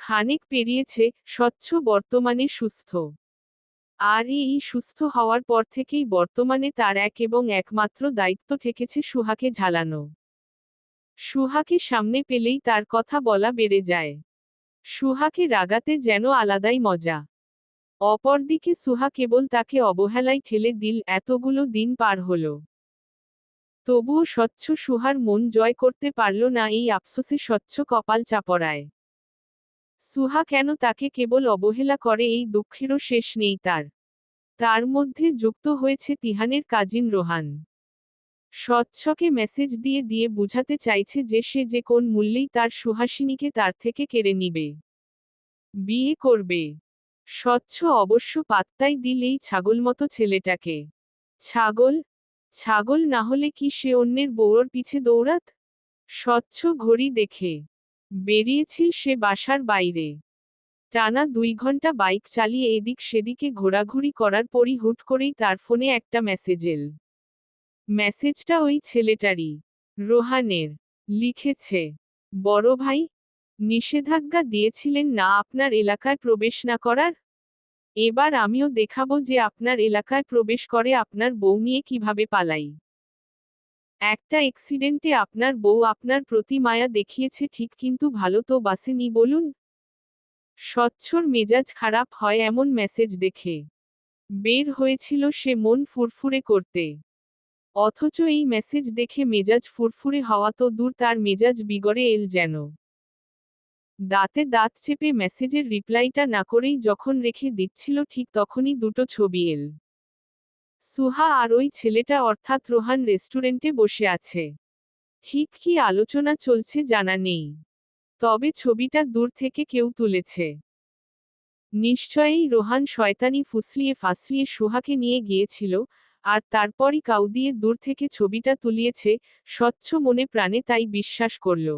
খানেক পেরিয়েছে, স্বচ্ছ বর্তমানে সুস্থ। আর এই সুস্থ হওয়ার পর থেকেই বর্তমানে তার এক এবং একমাত্র দায়িত্ব ঠেকেছে সুহাকে ঝালানো। সুহাকে সামনে পেলেই তার কথা বলা বেড়ে যায়। সুহাকে রাগাতে যেন আলাদাই মজা। অপরদিকে সুহা কেবল তাকে অবহেলায় ঠেলে দিল, এতগুলো দিন পার হল। তবুও স্বচ্ছ সুহার মন জয় করতে পারল না, এই আফসোসে স্বচ্ছ কপাল চাপড়ায়। সুহা কেন তাকে কেবল অবহেলা করে এই দুঃখেরও শেষ নেই তার। তার মধ্যে যুক্ত হয়েছে তিহানের কাজিন রোহান। স্বচ্ছকে মেসেজ দিয়ে দিয়ে বুঝাতে চাইছে যে সে যে কোন মূল্যেই তার সুহাসিনীকে তার থেকে কেড়ে নিবে। বিয়ে করবে। স্বচ্ছ অবশ্য পাত্তাই দিল এই ছাগল মতো ছেলেটাকে। ছাগল? ছাগল না হলে কি সে অন্যের বউর পিছে দৌড়াত? স্বচ্ছ ঘড়ি দেখে। বেরিয়েছিল সে বাসার বাইরে। টানা দুই ঘণ্টা বাইক চালিয়ে এদিক সেদিকে ঘোরাঘুরি করার পরই হুট করেই তার ফোনে একটা মেসেজ এল। মেসেজটা ওই ছেলেটারই, রোহানের। লিখেছে, বড় ভাই, নিষেধাজ্ঞা দিয়েছিলেন না আপনার এলাকায় প্রবেশ না করার? এবার আমিও দেখাবো যে আপনার এলাকায় প্রবেশ করে আপনার বউ নিয়ে কীভাবে পালাই। একটা এক্সিডেন্টে আপনার বউ আপনার প্রতি মায়া দেখিয়েছে, ঠিক কিন্তু ভালো তো বাসেনি বলুন। স্বচ্ছর মেজাজ খারাপ হয় এমন মেসেজ দেখে। বের হয়েছিল সে মন ফুরফুরে করতে। অথচ এই মেসেজ দেখে মেজাজ ফুরফুরে হওয়া তো দূর, তার মেজাজ বিগড়ে এল যেন। দাঁতে দাঁত চেপে মেসেজের রিপ্লাইটা না করেই যখন রেখে দিচ্ছিল, ঠিক তখনই দুটো ছবি এল। সুহা আর ওই ছেলেটা অর্থাৎ রোহান রেস্টুরেন্টে বসে আছে। ঠিক কি আলোচনা চলছে জানা নেই। তবে ছবিটা দূর থেকে কেউ তুলেছে। নিশ্চয়ই রোহান শয়তানি ফুসলিয়ে ফাসলিয়ে সুহাকে নিয়ে গিয়েছিল, আর তারপরই কাউ দিয়ে দূর থেকে ছবিটা তুলিয়েছে, স্বচ্ছ মনে প্রাণে তাই বিশ্বাস করল।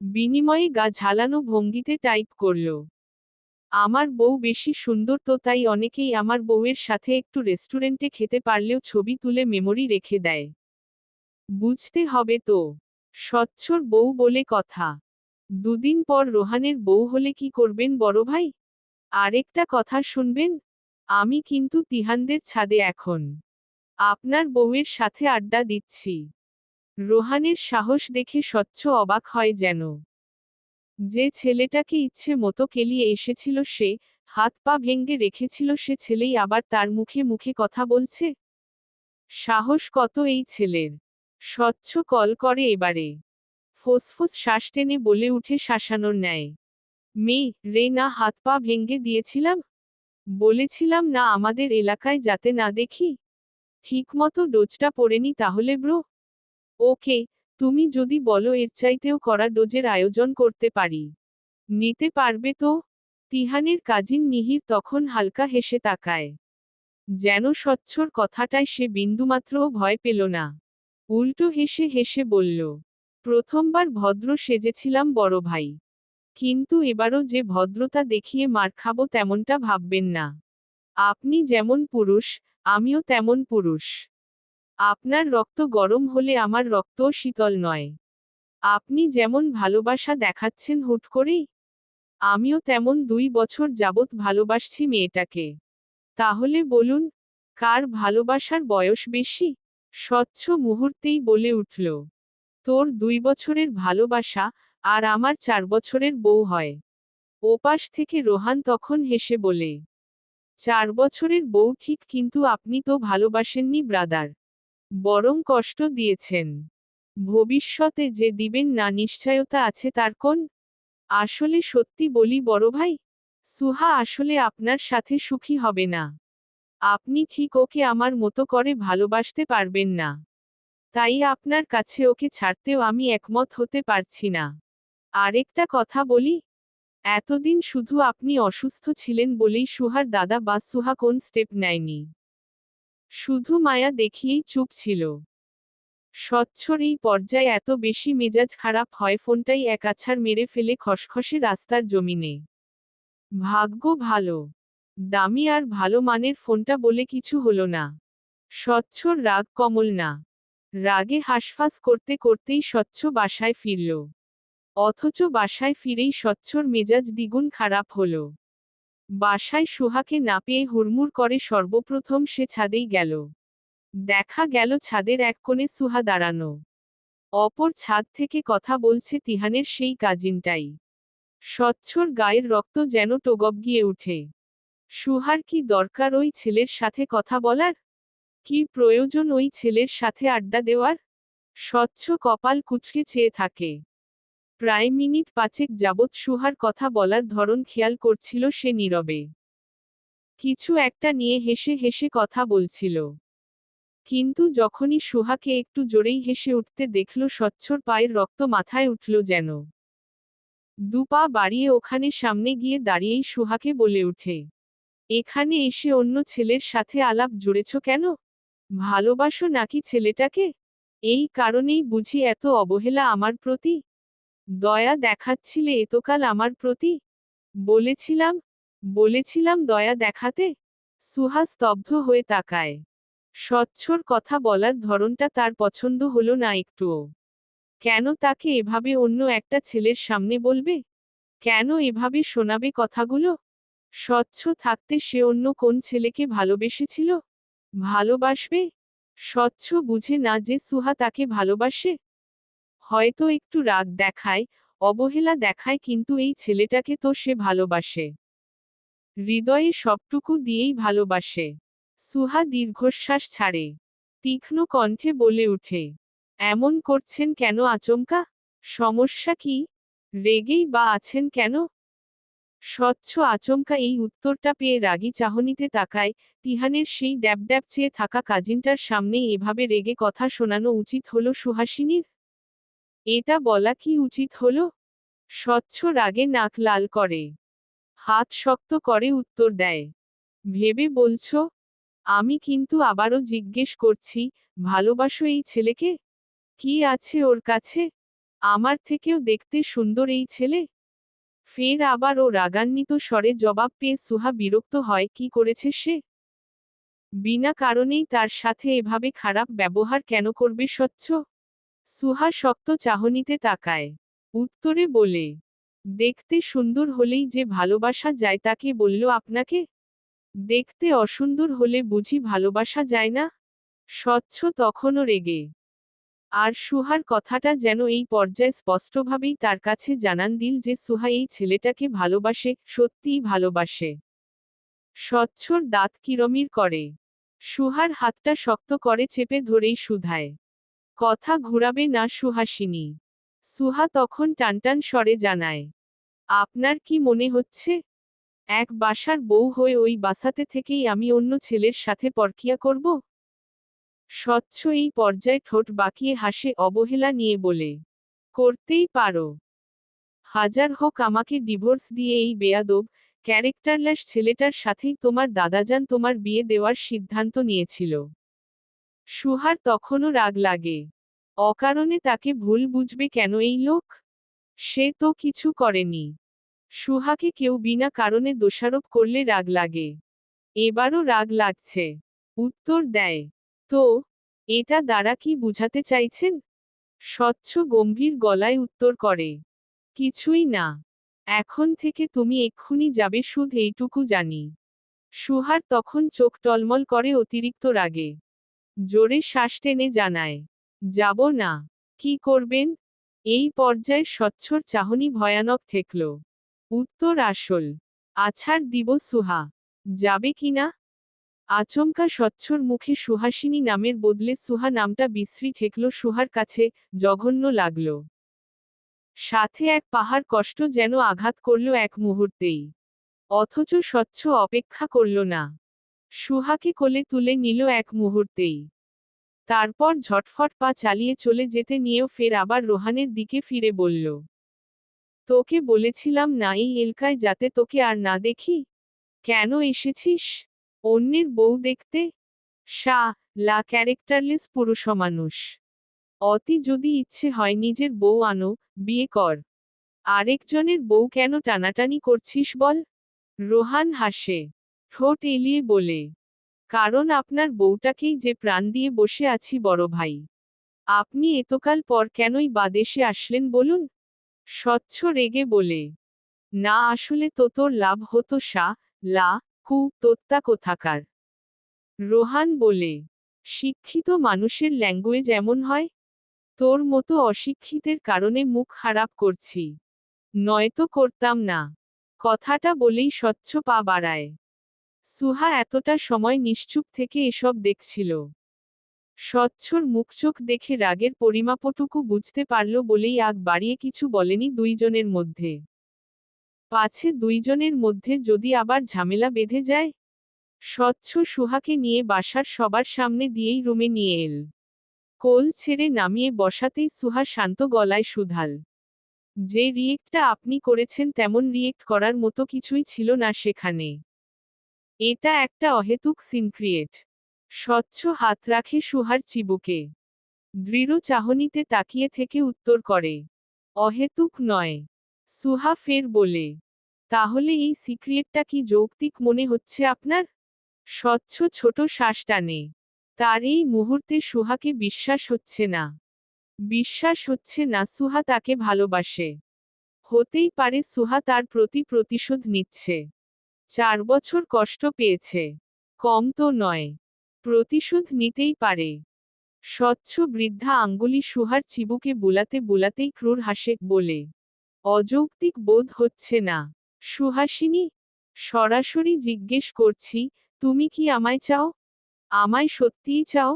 বিনিময়ে গা ঝালানো ভঙ্গিতে টাইপ করল। আমার বউ বেশি সুন্দর তো তাই অনেকেই আমার বউয়ের সাথে একটু রেস্টুরেন্টে খেতে পারলেও ছবি তুলে মেমোরি রেখে দেয়। বুঝতে হবে তো। স্বচ্ছর বউ বলে কথা। দুদিন পর রোহানের বউ হলে কি করবেন বড় ভাই? আরেকটা কথা শুনবেন, আমি কিন্তু তিহানদের ছাদে এখন। আপনার বউয়ের সাথে আড্ডা দিচ্ছি। রোহানের সাহস দেখে স্বচ্ছ অবাক হয় যেন। যে ছেলেটাকে ইচ্ছে মতো কেলিয়ে এসেছিল সে, হাত পা ভেঙ্গে রেখেছিল সে ছেলেই আবার তার মুখে মুখে কথা বলছে? সাহস কত এই ছেলের? স্বচ্ছ কল করে এবারে। ফোসফোস শ্বাস টেনে বলে উঠে শাসানোর ন্যায়। মেয়ে রে না হাত পা ভেঙ্গে দিয়েছিলাম? বলেছিলাম না আমাদের এলাকায় যাতে না দেখি? ঠিকমতো ডোজটা পড়েনি তাহলে ব্রো। ওকে তুমি যদি বলো এর চাইতেও করা ডোজের আয়োজন করতে পারি। নিতে পারবে তো? তিহানের কাজিন নিহির তখন হালকা হেসে তাকায়। যেন স্বচ্ছর কথাটায় সে বিন্দুমাত্রও ভয় পেল না। উল্টো হেসে হেসে বলল, প্রথমবার ভদ্র সেজেছিলাম বড় ভাই। কিন্তু এবারও যে ভদ্রতা দেখিয়ে মার খাব তেমনটা ভাববেন না। আপনি যেমন পুরুষ, আমিও তেমন পুরুষ। আপনার রক্ত গরম হলে আমার রক্তও শীতল নয়। আপনি যেমন ভালোবাসা দেখাচ্ছেন হুট করেই, আমিও তেমন দুই বছর যাবৎ ভালোবাসছি মেয়েটাকে। তাহলে বলুন, কার ভালোবাসার বয়স বেশি? স্বচ্ছ মুহূর্তেই বলে উঠল, তোর দুই বছরের ভালোবাসা আর আমার চার বছরের বউ হয়। ওপাশ থেকে রোহান তখন হেসে বলে, চার বছরের বউ ঠিক কিন্তু আপনি তো ভালোবাসেননি, ব্রাদার। বরং কষ্ট দিয়েছেন। ভবিষ্যতে যে দিবেন না নিশ্চয়তা আছে তার কোন? আসলে সত্যি বলি বড় ভাই, সুহা আসলে আপনার সাথে সুখী হবে না। আপনি ঠিক ওকে আমার মতো করে ভালোবাসতে পারবেন না। তাই আপনার কাছে ওকে ছাড়তেও আমি একমত হতে পারছি না। আরেকটা কথা বলি, এতদিন শুধু আপনি অসুস্থ ছিলেন বলেই সুহার দাদা বা সুহা কোন স্টেপ নেয়নি। শুধু মায়া দেখিয়েই চুপ ছিল। স্বচ্ছর এই পর্যায়ে এত বেশি মেজাজ খারাপ হয় ফোনটাই এক আছাড় মেরে ফেলে খসখসে রাস্তার জমিনে। ভাগ্য ভালো। দামি আর ভালো মানের ফোনটা বলে কিছু হলো না। স্বচ্ছর রাগ কমল না। রাগে হাসফাস করতে করতেই স্বচ্ছ বাসায় ফিরল। অথচ বাসায় ফিরেই স্বচ্ছর মেজাজ দ্বিগুণ খারাপ হল। বাসায় সুহাকে না পেয়ে হুড়মুড় করে সর্বপ্রথম সে ছাদেই গেল। দেখা গেল ছাদের এক কোণে সুহা দাঁড়ানো। অপর ছাদ থেকে কথা বলছে তিহানের সেই কাজিনটাই। স্বচ্ছর গায়ের রক্ত যেন টোগব গিয়ে উঠে। সুহার কি দরকার ওই ছেলের সাথে কথা বলার? কি প্রয়োজন ওই ছেলের সাথে আড্ডা দেওয়ার? স্বচ্ছ কপাল কুচকে চেয়ে থাকে। প্রায় মিনিট পাঁচেক যাবৎ সুহার কথা বলার ধরন খেয়াল করছিল সে নীরবে। কিছু একটা নিয়ে হেসে হেসে কথা বলছিল। কিন্তু যখনই সুহাকে একটু জোরেই হেসে উঠতে দেখল, স্বচ্ছর পায়ের রক্ত মাথায় উঠল যেন। দুপা বাড়িয়ে ওখানে সামনে গিয়ে দাঁড়িয়েই সুহাকে বলে উঠে এখানে এসে অন্য ছেলের সাথে আলাপ জুড়েছ কেন? ভালোবাসো নাকি ছেলেটাকে? এই কারণেই বুঝি এত অবহেলা আমার প্রতি? দয়া দেখাচ্ছিলে এতকাল আমার প্রতি? বলেছিলাম বলেছিলাম দয়া দেখাতে? সুহা স্তব্ধ হয়ে তাকায়। স্বচ্ছর কথা বলার ধরনটা তার পছন্দ হলো না একটুও। কেন তাকে এভাবে অন্য একটা ছেলের সামনে বলবে? কেন এভাবে শোনাবে কথাগুলো? স্বচ্ছ থাকতে সে অন্য কোন ছেলেকে ভালোবেসেছিল? ভালোবাসবে? স্বচ্ছ বুঝে না যে সুহা তাকে ভালোবাসে? হয়তো একটু রাগ দেখায়, অবহেলা দেখায় কিন্তু এই ছেলেটাকে তো সে ভালোবাসে। হৃদয়ে সবটুকু দিয়েই ভালোবাসে। সুহা দীর্ঘশ্বাস ছাড়ে। তীক্ষ্ণ কণ্ঠে বলে উঠে এমন করছেন কেন আচমকা? সমস্যা কি? রেগেই বা আছেন কেন? স্বচ্ছ আচমকা এই উত্তরটা পেয়ে রাগী চাহনিতে তাকায়, তিহানের সেই ড্যাব ড্যাব চেয়ে থাকা কাজিনটার সামনেই এভাবে রেগে কথা শোনানো উচিত হলো সুহাসিনীর? এটা বলা কি উচিত হল? স্বচ্ছ রাগে নাক লাল করে। হাত শক্ত করে উত্তর দেয়। ভেবে বলছ, আমি কিন্তু আবারও জিজ্ঞেস করছি, ভালোবাসো এই ছেলেকে? কি আছে ওর কাছে? আমার থেকেও দেখতে সুন্দর এই ছেলে? ফের আবার ও রাগান্বিত স্বরে জবাব পেয়ে সুহা বিরক্ত হয়, কি করেছে সে? বিনা কারণেই তার সাথে এভাবে খারাপ ব্যবহার কেন করবে স্বচ্ছ? সুহা শক্ত চাহনিতে তাকায়। উত্তরে বলে, দেখতে সুন্দর হলেই যে ভালোবাসা যায় তাকে বলল আপনাকে? দেখতে অসুন্দর হলে বুঝি ভালোবাসা যায় না? স্বচ্ছ তখনও রেগে। আর সুহার কথাটা যেন এই পর্যায়ে স্পষ্টভাবেই তার কাছে জানান দিল যে সুহা এই ছেলেটাকে ভালোবাসে, সত্যিই ভালোবাসে। স্বচ্ছর দাঁত কিরমির করে। সুহার হাতটা শক্ত করে চেপে ধরেই সুধায় কথা ঘুরাবে না সুহাসিনী। সুহা তখন টানটান স্বরে জানায়, আপনার কি মনে হচ্ছে? এক বাসার বউ হয়ে ওই বাসাতে থেকেই আমি অন্য ছেলের সাথে পরকিয়া করব? স্বচ্ছ এই পর্যায়ে ঠোঁট বাঁকিয়ে হাসে অবহেলা নিয়ে বলে, করতেই পারো। হাজার হোক আমাকে ডিভোর্স দিয়ে এই বেয়াদব, ক্যারেক্টারলেস ছেলেটার সাথেই তোমার দাদাজান তোমার বিয়ে দেওয়ার সিদ্ধান্ত নিয়েছিল। সুহার তখনও রাগ লাগে। অকারণে তাকে ভুল বুঝবে কেন এই লোক? সে তো কিছু করেনি। সুহাকে কেউ বিনা কারণে দোষারোপ করলে রাগ লাগে। এবারও রাগ লাগছে। উত্তর দেয়, তো, এটা দ্বারা কি বুঝাতে চাইছেন? স্বচ্ছ গম্ভীর গলায় উত্তর করে, কিছুই না। এখন থেকে তুমি এক্ষুনি যাবে শুধ এইটুকু জানি। সুহার তখন চোখ টলমল করে অতিরিক্ত রাগে। জোরে শ্বাস টেনে জানায়, যাব না, কি করবেন? এই পর্যায়ে স্বচ্ছর চাহনি ভয়ানক ঠেকল। উত্তর আসল, আছাড় দিব সুহা, যাবে কিনা আচমকা স্বচ্ছর মুখে সুহাসিনী নামের বদলে সুহা নামটা বিশ্রী ঠেকল, সুহার কাছে জঘন্য লাগল। সাথে এক পাহাড় কষ্ট যেন আঘাত করল এক মুহূর্তেই। অথচ স্বচ্ছ অপেক্ষা করল না। সুহাকে কোলে তুলে নিল এক মুহূর্তেই। তারপর ঝটফট পা চালিয়ে চলে যেতে নিয়েও ফের আবার রোহানের দিকে ফিরে বলল, তোকে বলেছিলাম না এই এলকায় যাতে তোকে আর না দেখি? কেন এসেছিস? অন্যের বউ দেখতে? সা, লা ক্যারেক্টারলেস পুরুষমানুষ অতি যদি ইচ্ছে হয় নিজের বউ আনো, বিয়ে কর। আরেকজনের বউ কেন টানাটানি করছিস বল? রোহান হাসে ঠোঁট এলিয়ে বলে, কারণ আপনার বউটাকেই যে প্রাণ দিয়ে বসে আছি বড় ভাই। আপনি এতকাল পর কেনই বাদেশে আসলেন বলুন? স্বচ্ছ রেগে বলে, না আসলে তো তোর লাভ হতো সা, লা, কু, তোত্তা কোথাকার? রোহান বলে, শিক্ষিত মানুষের ল্যাঙ্গুয়েজ এমন হয়? তোর মতো অশিক্ষিতের কারণে মুখ খারাপ করছি। নয়তো করতাম না। কথাটা বলেই স্বচ্ছ পা বাড়ায়। সুহা এতটা সময় নিশ্চুপ থেকে এসব দেখছিল। স্বচ্ছর মুখচোখ দেখে রাগের পরিমাপটুকু বুঝতে পারল বলেই আগ বাড়িয়ে কিছু বলেনি দুইজনের মধ্যে। পাছে দুইজনের মধ্যে যদি আবার ঝামেলা বেঁধে যায়? স্বচ্ছ সুহাকে নিয়ে বাসার সবার সামনে দিয়েই রুমে নিয়ে এল। কোল ছেড়ে নামিয়ে বসাতেই সুহা শান্ত গলায় সুধাল। যে রিয়েক্টটা আপনি করেছেন তেমন রিয়েক্ট করার মতো কিছুই ছিল না সেখানে। এটা একটা অহেতুক সিনক্রিয়েট স্বচ্ছ হাত রাখে সুহার চিবুকে। দৃঢ় চাহনিতে তাকিয়ে থেকে উত্তর করে, অহেতুক নয়, সুহা ফের বলে, তাহলে এই সিক্রিয়েটটা কি যৌক্তিক মনে হচ্ছে আপনার? স্বচ্ছ ছোট শ্বাস টানে, তার এই মুহূর্তে সুহাকে বিশ্বাস হচ্ছে না। বিশ্বাস হচ্ছে না সুহা তাকে ভালোবাসে। হতেই পারে সুহা তার প্রতি প্রতিশোধ নিচ্ছে। চার বছর কষ্ট পেয়েছে। কম তো নয়। প্রতিশোধ নিতেই পারে। স্বচ্ছ বৃদ্ধা আঙ্গুলি সুহার চিবুকে বুলাতে বুলাতেই ক্রুর হাসে বলে, অযৌক্তিক বোধ হচ্ছে না। সুহাসিনী, সরাসরি জিজ্ঞেস করছি, তুমি কি আমায় চাও? আমায় সত্যিই চাও?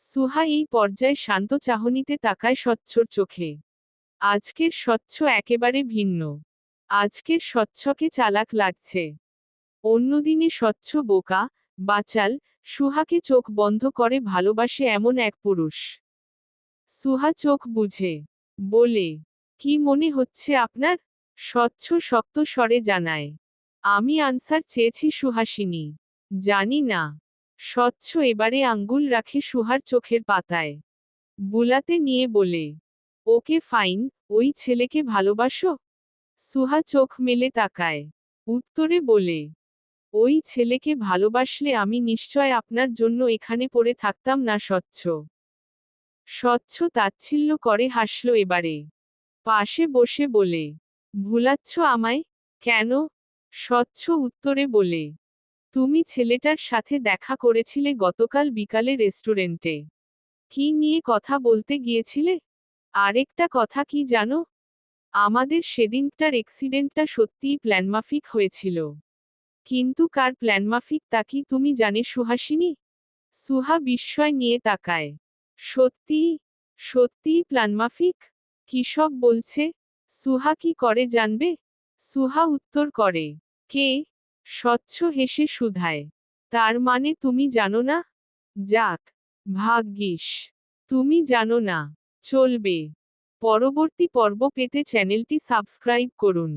সুহা এই পর্যায়ে শান্ত চাহনিতে তাকায় স্বচ্ছর চোখে। আজকের স্বচ্ছ একেবারে ভিন্ন। আজকের স্বচ্ছকে চালাক লাগছে। অন্যদিনে স্বচ্ছ বোকা, বাচাল, সুহাকে চোখ বন্ধ করে ভালোবাসে এমন এক পুরুষ। সুহা চোখ বুঝে, বলে, কি মনে হচ্ছে আপনার? স্বচ্ছ শক্ত স্বরে জানায়, আমি আনসার চেয়েছি সুহাসিনী। জানি না। স্বচ্ছ এবারে আঙ্গুল রাখে সুহার চোখের পাতায়। বুলাতে নিয়ে বলে, ওকে ফাইন, ওই ছেলেকে ভালোবাসো? সুহা চোখ মেলে তাকায়, উত্তরে বলে ওই ছেলেকে ভালোবাসলে আমি নিশ্চয় আপনার জন্য এখানে পড়ে থাকতাম না, স্বচ্ছ। স্বচ্ছ তাচ্ছিল্য করে হাসল এবারে। পাশে বসে বলে, ভুলাচ্ছ আমায়? কেন? স্বচ্ছ উত্তরে বলে, তুমি ছেলেটার সাথে দেখা করেছিলে গতকাল বিকালে রেস্টুরেন্টে। কি নিয়ে কথা বলতে গিয়েছিলে? আরেকটা কথা কি জানো? আমাদের সেদিনটার এক্সিডেন্টটা সত্যিই প্ল্যানমাফিক হয়েছিল। কিন্তু কার প্ল্যানমাফিক তা কি তুমি জানে, সুহাসিনী? সুহা বিস্ময় নিয়ে তাকায়। সত্যি, সত্যিই প্ল্যানমাফিক কি সব বলছে? সুহা কি করে জানবে? সুহা উত্তর করে। কে? স্বচ্ছ হেসে সুধায় তার মানে তুমি জানো না? যাক, ভাগ্যিস। তুমি জানো না। চলবে। পরবর্তী পর্ব পেতে চ্যানেলটি সাবস্ক্রাইব করুন।